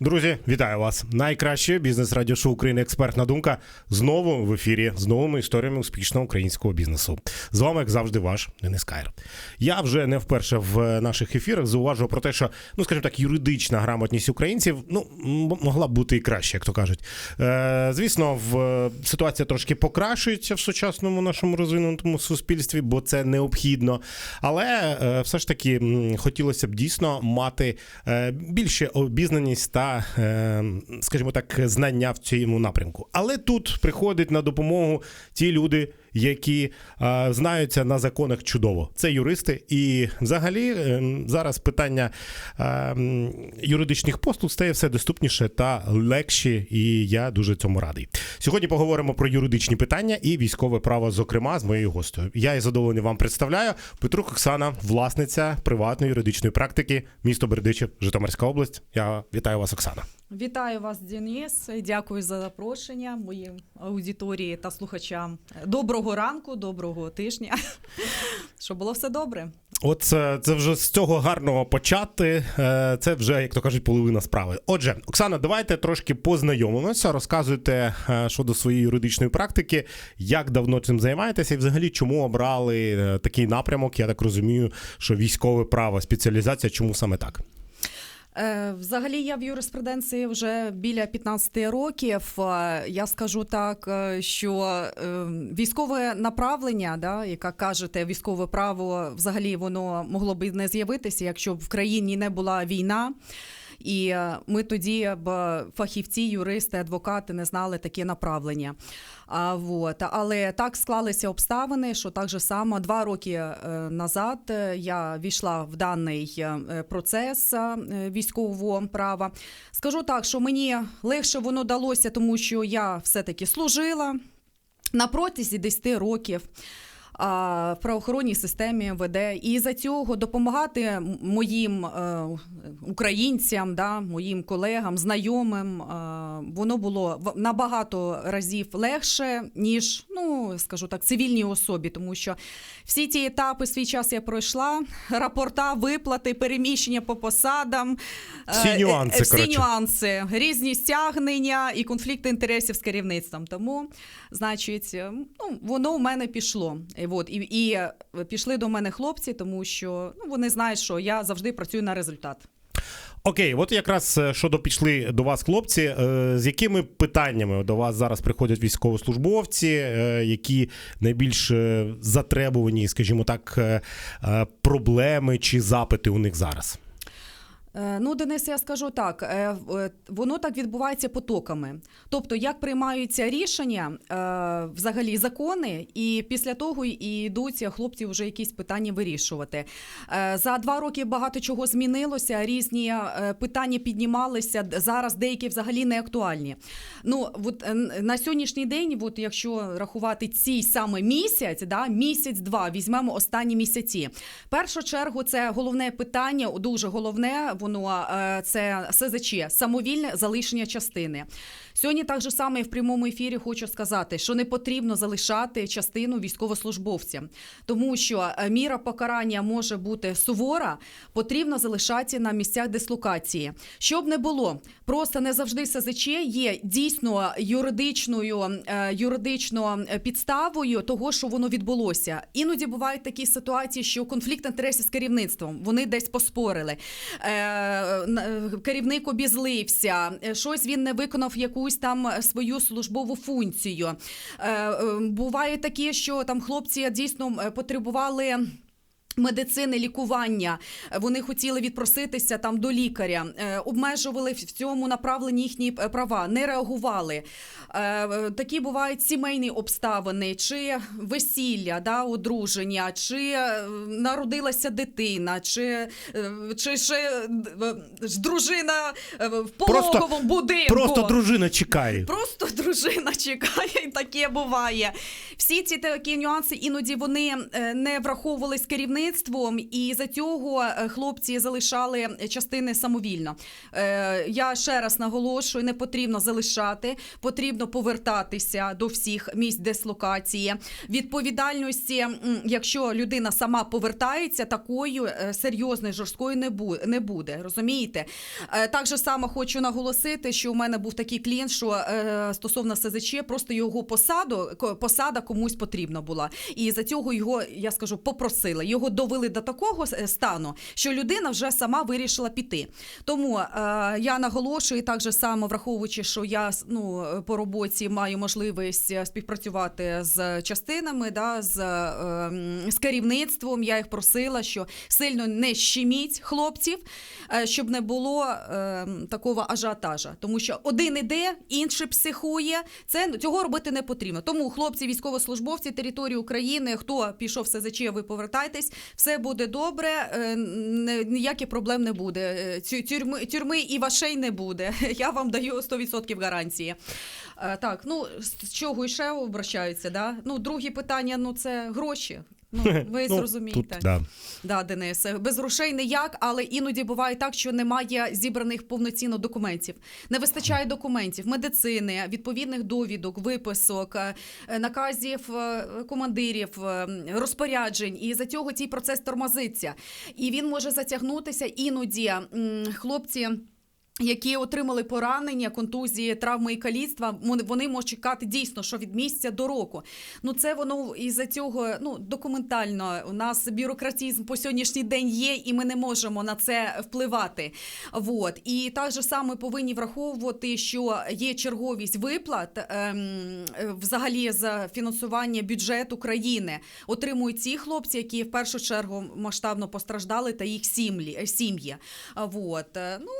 Друзі, вітаю вас! Найкраще бізнес радіошоу України Експертна думка знову в ефірі з новими історіями успішного українського бізнесу. З вами, як завжди, ваш Денис Кайр. Я вже не вперше в наших ефірах зауважував про те, що ну, скажімо так, юридична грамотність українців ну могла б бути і краще, як то кажуть. Е, звісно, в ситуація трошки покращується в сучасному нашому розвинутому суспільстві, бо це необхідно. Але е, все ж таки хотілося б дійсно мати е, більше обізнаність та, е, скажімо так, знання в цьому напрямку. Але тут приходить на допомогу ті люди. Які е, знаються на законах чудово, це юристи, і взагалі е, зараз питання е, юридичних послуг стає все доступніше та легші, і я дуже цьому радий. Сьогодні поговоримо про юридичні питання і військове право, зокрема, з моєю гостею. Я із задоволенням вам представляю Петрук Оксана, власниця приватної юридичної практики, місто Бердичів, Житомирська область. Я вітаю вас, Оксана. Вітаю вас, Денис. Дякую за запрошення моїм аудиторії та слухачам. Доброго ранку, доброго тижня. Щоб було все добре. От це, це вже з цього гарного почати. Е, Це вже, як то кажуть, половина справи. Отже, Оксана, давайте трошки познайомимося. Розказуйте е, щодо своєї юридичної практики, як давно цим займаєтеся, і взагалі чому обрали е, такий напрямок. Я так розумію, що військове право, спеціалізація, чому саме так? Е, Взагалі, я в юриспруденції вже біля 15 років. Е, Я скажу так, е, що військове направлення, да, яка кажете, військове право взагалі воно могло б не з'явитися, якщо б в країні не була війна. І е, ми тоді б фахівці, юристи, адвокати не знали такі направлення. А, вот. Але так склалися обставини, що так же само два роки е, назад е, я війшла в даний процес військового права. Скажу так, що мені легше воно далося, тому що я все-таки служила на протязі 10 років. В правоохоронній системі веде і за цього допомагати моїм е, українцям, да, моїм колегам, знайомим. е, воно було набагато разів легше, ніж, ну скажу так, цивільній особі, тому що всі ті етапи свій час я пройшла, рапорта, виплати, переміщення по посадам, Всі е, е, нюанси, всі коротше. нюанси, різні стягнення і конфлікти інтересів з керівництвом. Тому, значить, е, ну, воно у мене пішло. І, от, і, і пішли до мене хлопці, тому що ну, вони знають, що я завжди працюю на результат. Окей, от якраз е, щодо пішли до вас, хлопці, е, з якими питаннями до вас зараз приходять військовослужбовці, е, які найбільш затребувані, скажімо так, проблеми чи запити у них зараз? Е, Ну, Денис, я скажу так: е, е, воно так відбувається потоками. Тобто, як приймаються рішення, взагалі закони, і після того і йдуть хлопці вже якісь питання вирішувати. За два роки багато чого змінилося, різні питання піднімалися. Зараз деякі взагалі не актуальні. Ну, от на сьогоднішній день, от якщо рахувати цей саме місяць, да, місяць-два, візьмемо останні місяці. В першу чергу це головне питання, дуже головне, воно е, це СЗЧ, самовільне залишення частини. Сьогодні так же саме в прямому ефірі хочу сказати, що не потрібно залишати частину військовослужбовця, тому що е, міра покарання може бути сувора, потрібно залишати на місцях дислокації. Щоб не було, просто не завжди СЗЧ є дійсно юридичною е, юридично е, підставою того, що воно відбулося. Іноді бувають такі ситуації, що конфлікт інтересів з керівництвом вони десь поспорили. Керівник обізлився, щось він не виконав якусь там свою службову функцію. Е, е, буває таке, що там хлопці дійсно е, потребували. Медицини, лікування, вони хотіли відпроситися там до лікаря, е, обмежували в цьому направленні їхні е, права, не реагували. Е, Такі бувають сімейні обставини, чи весілля, да, одруження, чи народилася дитина, чи, чи ще дружина в пологовому будинку. Просто дружина чекає. Просто дружина чекає, і таке буває. Всі ці такі нюанси іноді вони не враховувались керівництвом, керівництвом, і за цього е, хлопці залишали частини самовільно. Е, Я ще раз наголошую: не потрібно залишати, потрібно повертатися до всіх місць дислокації. Відповідальності, якщо людина сама повертається, такою е, серйозною жорсткою не бу- не буде. Розумієте? Так же само хочу наголосити, що у мене був такий клієнт, що стосовно СЗЧ, просто його посаду посада комусь потрібна була, і за цього його я скажу попросили. Його довели до такого е, стану, що людина вже сама вирішила піти. Тому е, я наголошую так же само, враховуючи, що я ну по роботі маю можливість е, співпрацювати з частинами, да з, е, з керівництвом. Я їх просила, що сильно не щеміть хлопців, е, щоб не було е, такого ажіотажа. Тому що один іде, інший психує. Це цього робити не потрібно. Тому хлопці, військовослужбовці території України, хто пішов в СЗЧ, ви повертайтесь, все буде добре, е, ніяких проблем не буде. Е, Тюрми, тюрми і вашей не буде. Я вам даю 100% гарантії. Е, Так, ну з чого ще обращаються? Да? Ну, друге питання ну це гроші. Ну, ви Ну, зрозумієте. Тут, да. Да, Денис, без грошей ніяк, але іноді буває так, що немає зібраних повноцінно документів. Не вистачає документів, медицини, відповідних довідок, виписок, е, е, наказів е, командирів, розпоряджень. І за цього цей процес тормозиться. І він може затягнутися іноді хлопці. Які отримали поранення, контузії, травми і каліцтва, вони- можуть чекати дійсно, що від місяця до року. Ну це воно із-за цього ну документально. У нас бюрократизм по сьогоднішній день є, і ми не можемо на це впливати. Вот. І так же саме повинні враховувати, що є черговість виплат ем, взагалі з фінансування бюджету країни. Отримують ці хлопці, які в першу чергу масштабно постраждали, та їх сім'ї. сім'ї. Вот. Е, Ну,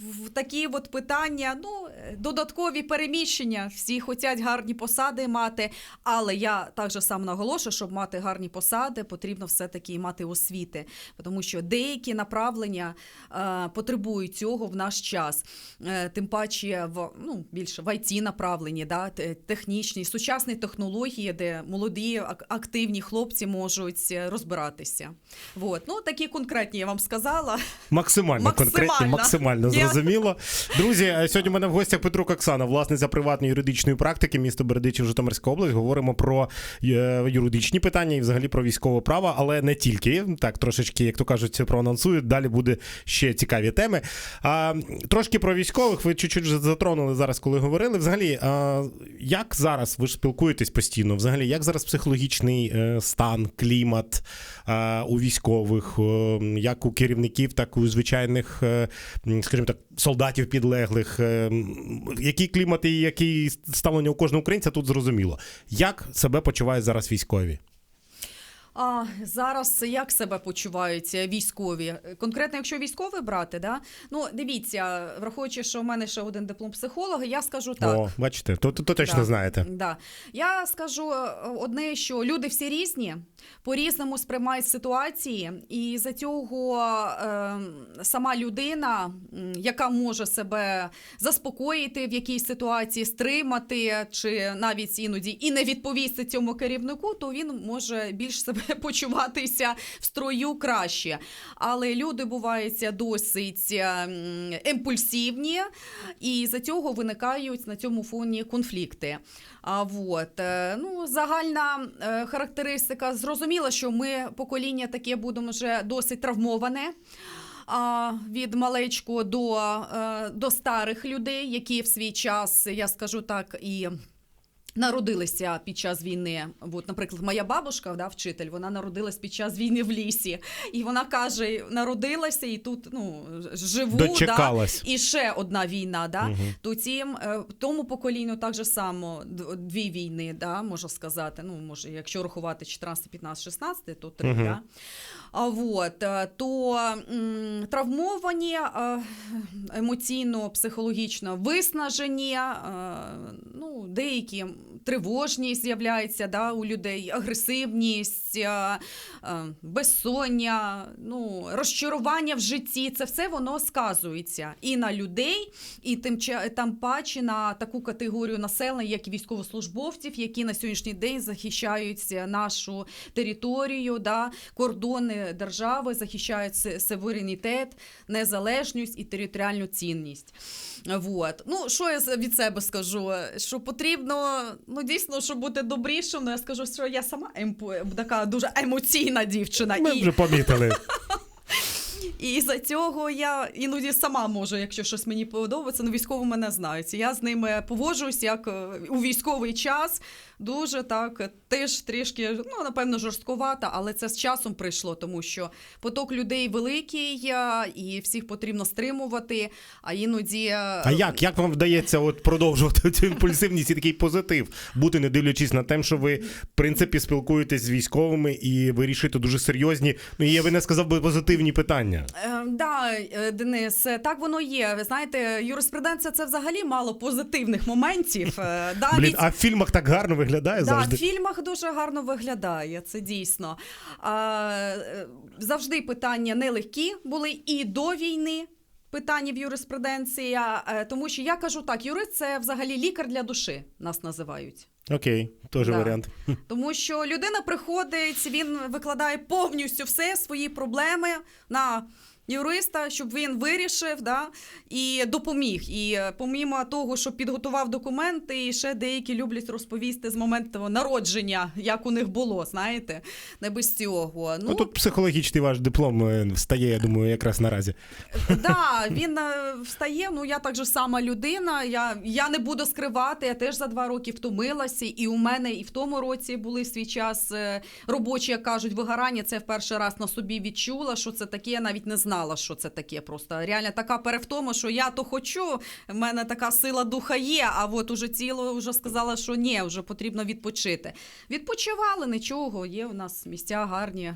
в такі от питання, ну, додаткові переміщення. Всі хочуть гарні посади мати, але я так же сам наголошую, щоб мати гарні посади, потрібно все-таки мати освіти, тому що деякі направлення е, потребують цього в наш час. Е, тим паче в ну, більше в IT направлені, да, технічні, сучасні технології, де молоді активні хлопці можуть е, розбиратися. Вот. Ну, такі конкретні я вам сказала. Максимально, Максимально. конкретні, максимально Я- зрозуміло. Друзі, е, сьогодні у мене в гостях Петрук Оксана, власниця приватної юридичної практики, місто Бердичів, Житомирська область. Говоримо про е, юридичні питання і взагалі про військове право, але не тільки. Так, трошечки, як то кажуть, проанонсують. Далі буде ще цікаві теми. А, трошки про військових. Ви чуть-чуть затронули зараз, коли говорили. Взагалі, а, як зараз ви ж спілкуєтесь постійно? Взагалі, як зараз психологічний е, стан, клімат е, у військових, як у керівників, так і у звичайних, скажімо так, солдатів підлеглих. Е, Який клімат і які ставлення у кожного українця тут зрозуміло. Як себе почувають зараз військові? А зараз як себе почувають військові? Конкретно, якщо військові брати, да? ну дивіться, враховуючи, що в мене ще один диплом психолога, я скажу так. О, бачите, то, то, то точно Да. знаєте. Да. Я скажу е, одне, що люди всі різні, по-різному сприймають ситуації, і за цього е, сама людина, яка може себе заспокоїти в якійсь ситуації, стримати, чи навіть іноді і не відповісти цьому керівнику, то він може більш себе почуватися в строю краще. Але люди буваються досить е, імпульсивні, і за цього виникають на цьому фоні конфлікти. А вот е, ну загальна е, характеристика зрозуміла, що ми покоління таке будемо вже досить травмоване. Від малечку до, до старих людей, які в свій час, я скажу так, і Народилися під час війни. От, наприклад, моя бабушка, да, вчитель, вона народилась під час війни в лісі. І вона каже: народилася і тут ну, живу. Дочекалась. Да, і ще одна війна. Да? Мгм. То цим е, тому поколінню так же само дві війни, да, можна сказати. Ну, може, якщо рахувати 14, 15, 16, то три. Мгм. Да? А вот, е, то травмовані е, емоційно, психологічно виснажені, е, ну, деякі тривожність з'являється да, у людей, агресивність, безсоння, ну, розчарування в житті. Це все воно сказується і на людей, і тим там паче на таку категорію населення, як і військовослужбовців, які на сьогоднішній день захищають нашу територію, да, кордони держави, захищають суверенітет, незалежність і територіальну цінність. Вот. Ну, що я від себе скажу? Що потрібно, ну дійсно, щоб бути добрішим, ну я скажу, що я сама емп... така дуже емоційна дівчина. Ми і... вже помітили. І за цього я іноді сама можу, якщо щось мені подобається, ну військові мене знають. Я з ними поводжусь як е, у військовий час. Дуже так е, теж трішки, ну напевно, жорсткувата, але це з часом прийшло, тому що поток людей великий е, і всіх потрібно стримувати. А іноді А як? Як вам вдається от продовжувати цю імпульсивність і такий позитив, бути, не дивлячись на те, що ви в принципі спілкуєтесь з військовими і вирішуєте дуже серйозні, ну я би не сказав би позитивні питання. Е, да, е, Денис, е, так воно є. Ви знаєте, юриспруденція це взагалі мало позитивних моментів. Да, Блін, від- а в фільмах так гарно виглядає Да, завжди. в фільмах дуже гарно виглядає, це дійсно. А, завжди питання нелегкі були і до війни. Питання в юриспруденції, тому що я кажу так, юрист це взагалі лікар для душі, нас називають. Окей, теж Да. варіант. Тому що людина приходить, він викладає повністю все свої проблеми на юриста, щоб він вирішив да, і допоміг. І е, помімо того, що підготував документи, і ще деякі люблять розповісти з моменту народження, як у них було, знаєте, не без цього. Ну, тут психологічний ваш диплом е, встає, я думаю, якраз наразі. Да, він е, встає. Ну я так же сама людина. Я, я не буду скривати. Я теж за два роки втомилася, і у мене і в тому році були свій час е, робочі, як кажуть, вигорання. Це я в перший раз на собі відчула, що це таке. Я навіть не знала, що це таке. Просто реально така перевтома, що я то хочу. В мене така сила духа є. А от уже тіло вже сказала, що ні, вже потрібно відпочити. Відпочивали нічого. Є у нас місця гарні.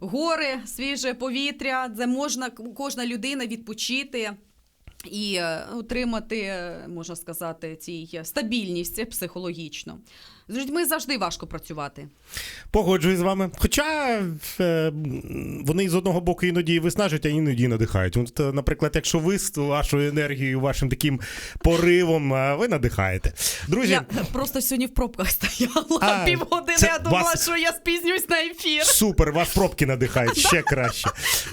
Гори, свіже повітря, де можна кожна людина відпочити і е, отримати, е, можна сказати, цій стабільність психологічно. З людьми завжди важко працювати. Погоджуюсь з вами. Хоча е, вони з одного боку іноді виснажують, а іноді надихають. От, е, наприклад, якщо ви з вашою енергією, вашим таким поривом, е, ви надихаєте. Друзі, Я просто сьогодні в пробках стояла півгодини. Я думала, вас- що я спізнююсь на ефір. Супер, вас пробки надихають ще краще.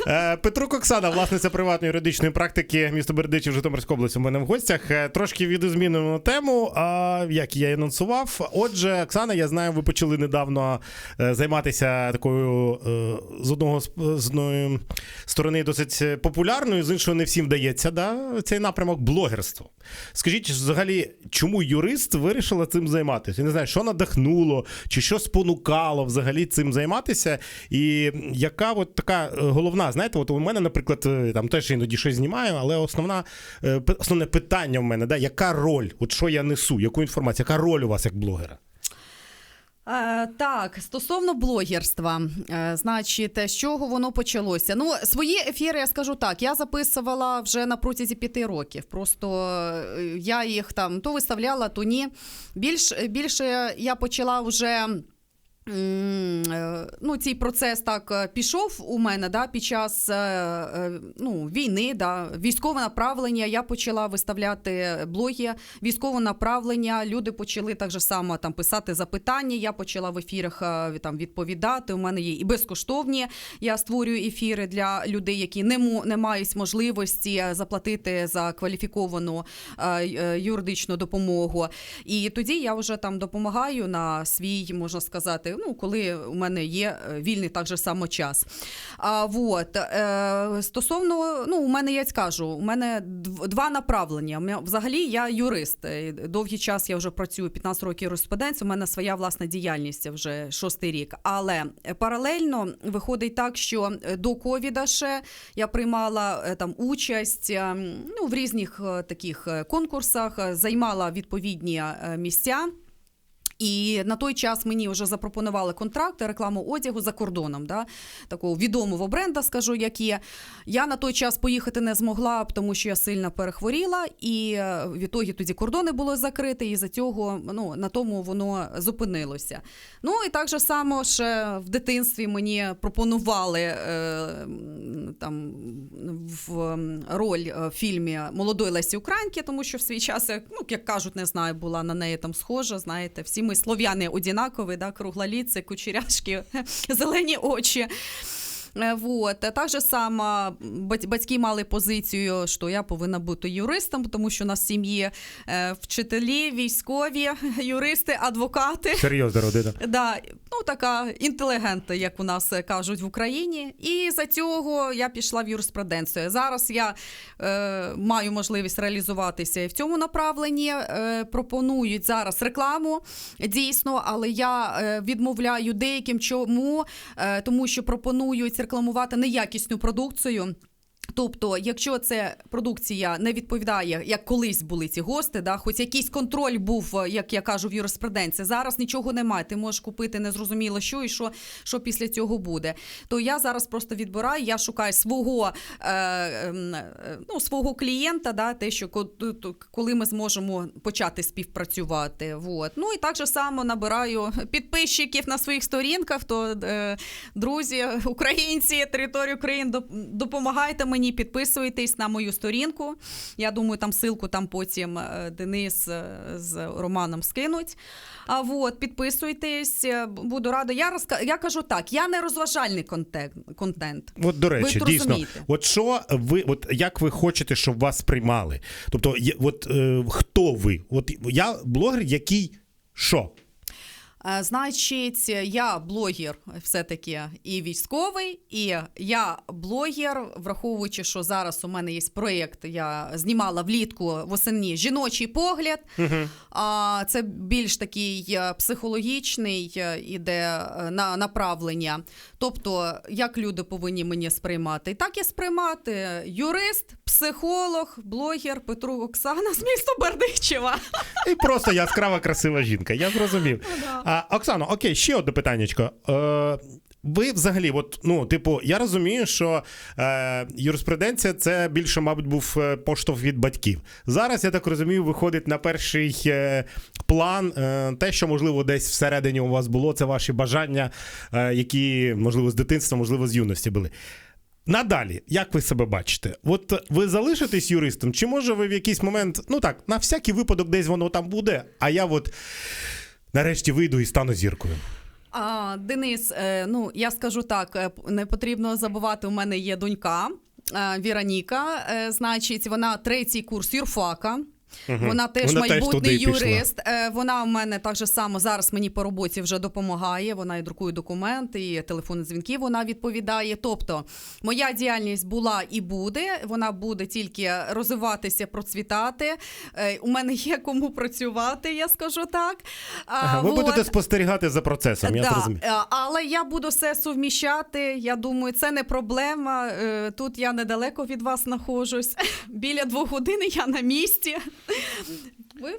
Е, Петрук Оксана, власниця приватної юридичної практики місто Бердичів, Житомирська область у мене в гостях. Е, Трошки відозмінимо тему, а, як я і анонсував. Отже, Оксана, я знаю, ви почали недавно е, займатися такою е, з одного з одної сторони досить популярною, з іншого не всім вдається да, цей напрямок блогерство. Скажіть, взагалі, чому юрист вирішила цим займатися? Я не знаю, що надихнуло, чи що спонукало взагалі цим займатися, і яка от така е, головна, знаєте, от у мене, наприклад, там теж іноді щось знімаю, але основна, основне питання в мене, да, яка роль, от що я несу, яку інформацію, яка роль у вас як блогера? Е, так, стосовно блогерства, е, значить, з чого воно почалося? Ну, свої ефіри я скажу так. Я записувала вже на протязі п'яти років. Просто е, я їх там то виставляла, то ні. Більш, більше я почала вже. Е, Ну, цей процес так е, пішов у мене да, під час е, ну, війни, да, військове направлення. Я почала виставляти блоги військове направлення. Люди почали так же само там писати запитання. Я почала в ефірах там відповідати. У мене є і безкоштовні. Я створюю ефіри для людей, які не не мають можливості заплатити за кваліфіковану юридичну допомогу. І тоді я вже там допомагаю на свій, можна сказати, ну коли у мене є е, вільний так же само час. А вот е, стосовно, ну у мене я скажу, у мене дв- два направлення. Взагалі я юрист. Е, Довгий час я вже працюю 15 років юриспруденції, У мене своя власна діяльність вже шостий рік. Але е, паралельно виходить так, що до ковіда ще я приймала там участь ну, в різних таких конкурсах, займала відповідні місця. І на той час мені вже запропонували контракт рекламу одягу за кордоном, да, такого відомого бренда, скажу, як є. Я на той час поїхати не змогла, тому що я сильно перехворіла, і е, в ітогі тоді кордони були закриті, і за цього ну, на тому воно зупинилося. Ну і так же само ще в дитинстві мені пропонували е, там в роль е, в фільмі молодої Лесі Українки, тому що в свій час, ну як кажуть, не знаю, була на неї там схожа. Знаєте, всі ми слов'яни однакові, да, круглоліці, кучеряшки, зелені очі. Е, Вот. Так же само батьки мали позицію, що я повинна бути юристом, тому що у нас в сім'ї е, вчителі, військові, юристи, адвокати. Серйозна родина. Да, ну така інтелігентна, як у нас е, кажуть в Україні. І за цього я пішла в юриспруденцію. Зараз я е, маю можливість реалізуватися і в цьому направленні. Е, пропонують зараз рекламу дійсно, але я е, відмовляю деяким чому, е, тому що пропонують рекламувати неякісну продукцію. Тобто, якщо це продукція не відповідає, як колись були ці гости, да, хоч якийсь контроль був, е, як я кажу, в юриспруденції, зараз нічого немає. Ти можеш купити незрозуміло що і що, що після цього буде. То я зараз просто відбираю, я шукаю свого, е, ем, е, ну, свого клієнта, да, те, що коли ми зможемо почати співпрацювати. Вот. Ну і так же само набираю підписчиків на своїх сторінках. То е, друзі, українці, територію України, доп- допомагайте мені, підписуйтесь на мою сторінку. Я думаю, там ссылку там потім е, Денис е, з Романом скинуть. А вот, підписуйтесь, е, буду рада. Я розка... я кажу так: я не розважальний контент. контент. От до речі, Ви дійсно, от що ви, от як ви хочете, щоб вас приймали? Тобто, от е, хто ви? От я блогер, який що? Е, Значить, я блогер все-таки і військовий, і я блогер, враховуючи, що зараз у мене є проєкт, я знімала влітку восени жіночий погляд. А це більш такий е, психологічний е, іде на направлення. Тобто, як люди повинні мені сприймати, і так і сприймати. Юрист, психолог, блогер Петру Оксана з міста Бердичева. І просто яскрава, красива жінка. Я зрозумів. Оксано, окей, ще одне питаннячко. Е, ви взагалі, от, ну, типу, я розумію, що е, юриспруденція це більше, мабуть, був е, поштовх від батьків. Зараз, я так розумію, виходить на перший е, план е, те, що, можливо, десь всередині у вас було, це ваші бажання, е, які, можливо, з дитинства, можливо, з юності були. Надалі, як ви себе бачите? От ви залишитесь юристом, чи може ви в якийсь момент, ну так, на всякий випадок десь воно там буде, а я от нарешті вийду і стану зіркою. А, Денис, е, ну я скажу так: е, не потрібно забувати, у мене є донька е, Віроніка. Е, Значить, вона третій курс юрфака. Вона теж Вона майбутній пішла. юрист. Е, Вона в мене так же само зараз мені по роботі вже допомагає. Вона і друкує документи, і телефонні дзвінки вона відповідає. Тобто, моя діяльність була і буде. Вона буде тільки розвиватися, процвітати. Е, У мене є кому працювати, я скажу так. Ага, ви вот. будете спостерігати за процесом, я Да, зрозумів. е, але я буду все суміщати. Я думаю, це не проблема. Тут я недалеко від вас знаходжусь. Біля двох годин я на місці.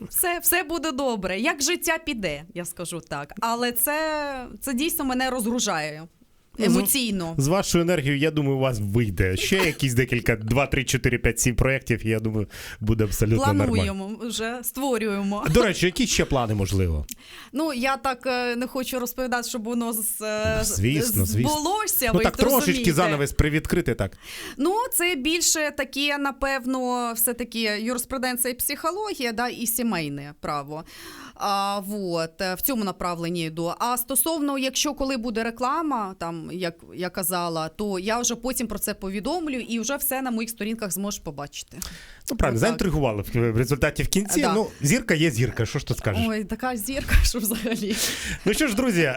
Все, все буде добре. Як життя піде, я скажу так. Але це, це дійсно мене розгружає емоційно. З вашою енергією, я думаю, у вас вийде ще якісь декілька, 2, 3, 4, 5, 7 проєктів, я думаю, буде абсолютно нормально. Плануємо, вже створюємо. До речі, які ще плани можливо? Ну я так е, не хочу розповідати, щоб воно з, е, Ну, звісно, звісно. збулося. Ну ви так трошечки розумієте. занавес привідкрити так. Ну, це більше таке, напевно, все-таки юриспруденція і психологія, да, і сімейне право. А, вот, е, в цьому направленні йду. А стосовно, якщо коли буде реклама, там, як я казала, то я вже потім про це повідомлю і вже все на моїх сторінках зможеш побачити. Ну правильно, Отак. заінтригували в результаті в кінці. Да. Ну, зірка є зірка, що ж тут скажеш? Ой, така зірка, що взагалі. Ну що ж, друзі, е,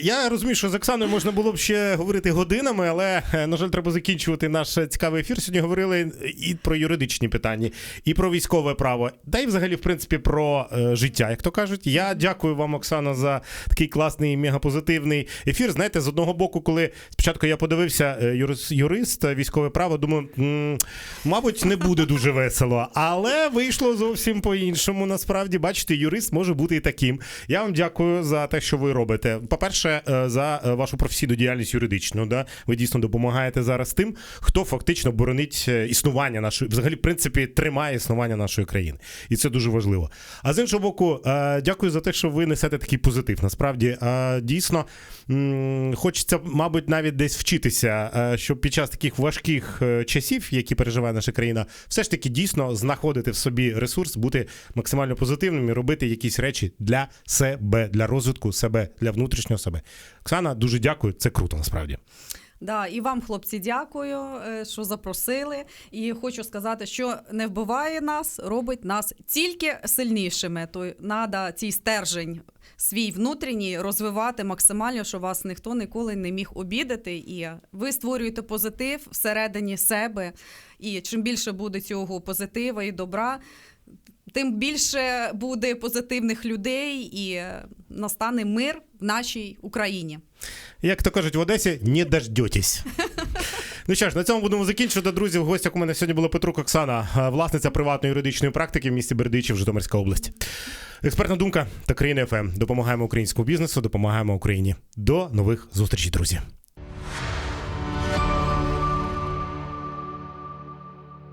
я розумію, що з Оксаною можна було б ще говорити годинами, але, е, на жаль, треба закінчувати наш цікавий ефір. Сьогодні говорили і про юридичні питання, і про військове право, та й взагалі, в принципі, про е, життя, як то кажуть. Я дякую вам, Оксана, за такий класний мегапозитивний ефір. Знаєте, з одного боку. коли спочатку я подивився юрис, юрист, е, військове право, думаю, мабуть, не буде дуже весело. Але вийшло зовсім по-іншому. Насправді, бачите, юрист може бути і таким. Я вам дякую за те, що ви робите. По-перше, е, за е, вашу професійну діяльність юридичну. Да? Ви дійсно допомагаєте зараз тим, хто фактично боронить е, існування нашої, взагалі, в принципі, тримає існування нашої країни. І це дуже важливо. А з іншого боку, дякую за те, що ви несете такий позитив. Насправді, дійсно, хочеться, мабуть, навіть десь вчитися, щоб під час таких важких часів, які переживає наша країна, все ж таки дійсно знаходити в собі ресурс, бути максимально позитивним і робити якісь речі для себе, для розвитку себе, для внутрішнього себе. Оксана, дуже дякую. Це круто, насправді. Да, і вам, хлопці, дякую, е, що запросили. І хочу сказати, що не вбиває нас, робить нас тільки сильнішими. То треба цей стержень свій внутрішній розвивати максимально, щоб вас ніхто ніколи не міг обідати. І ви створюєте позитив всередині себе. І чим більше буде цього позитива і добра. Тим більше буде позитивних людей і настане мир в нашій Україні. Як то кажуть в Одесі, не дождетесь. Ну що ж, на цьому будемо закінчувати. Друзі, в гостях у мене сьогодні була Петрук Оксана, власниця приватної юридичної практики в місті Бердичів, Житомирська область. Експертна думка та країна ФМ. Допомагаємо українському бізнесу, допомагаємо Україні. До нових зустрічей, друзі.